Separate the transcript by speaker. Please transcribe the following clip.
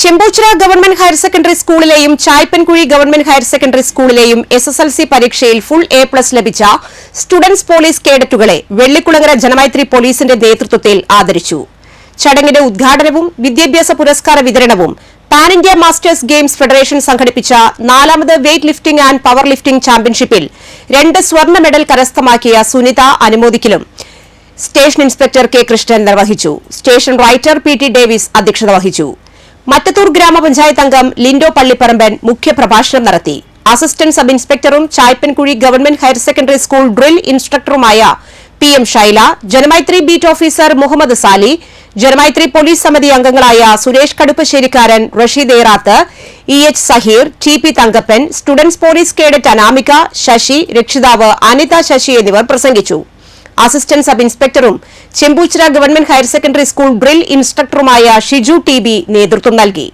Speaker 1: Chembuchira government higher secondary സ്കൂളിലെയും Chaipankuzhi government higher secondary സ്കൂളിലെയും S S L C പരീക്ഷയിൽ full A plus ലഭിച്ച students police കേഡറ്റുകളെ വെള്ളിക്കുളങ്ങര ജനമൈത്രി പോലീസിന്റെ നേതൃത്വത്തിൽ ആദരിച്ചു. ചടങ്ങിന്റെ ഉദ്ഘാടനവും വിദ്യാഭ്യാസ പുരസ്കാര വിതരണവും pan India masters games federation സംഘടിപ്പിച്ച നാലാമത് weight lifting and power lifting ചാമ്പ്യൻഷിപ്പിൽ രണ്ട് സ്വർണ മെഡൽ കരസ്ഥമാക്കിയ സുനിത അനുമോദിക്കലും സ്റ്റേഷൻ ഇൻസ്പെക്ടർ കെ കൃഷ്ണൻ നിർവഹിച്ചു. Station writer P T Davis അധ്യക്ഷത വഹിച്ചു. മറ്റത്തൂർ ഗ്രാമപഞ്ചായത്ത് അംഗം ലിൻഡോ പള്ളിപ്പറമ്പൻ മുഖ്യപ്രഭാഷണം നടത്തി. Assistant sub ഇൻസ്പെക്ടറും Chaipankuzhi government higher secondary school drill ഇൻസ്ട്രക്ടറുമായ P M Shaila Janamaithri beat officer Muhammad Sali Janamaithri police സമിതി അംഗങ്ങളായ Suresh Kaduppasserikkaran Rasheed Erath E H Saheer T P Thankappan students police cadet Anamika Sasi രക്ഷിതാവ് അനിത ശശി എന്നിവർ പ്രസംഗിച്ചു. Assistant sub ഇൻസ്പെക്ടറും Chembuchira government higher secondary school drill ഇൻസ്ട്രക്ടറുമായ Shiju T നേതൃത്വം നൽകി.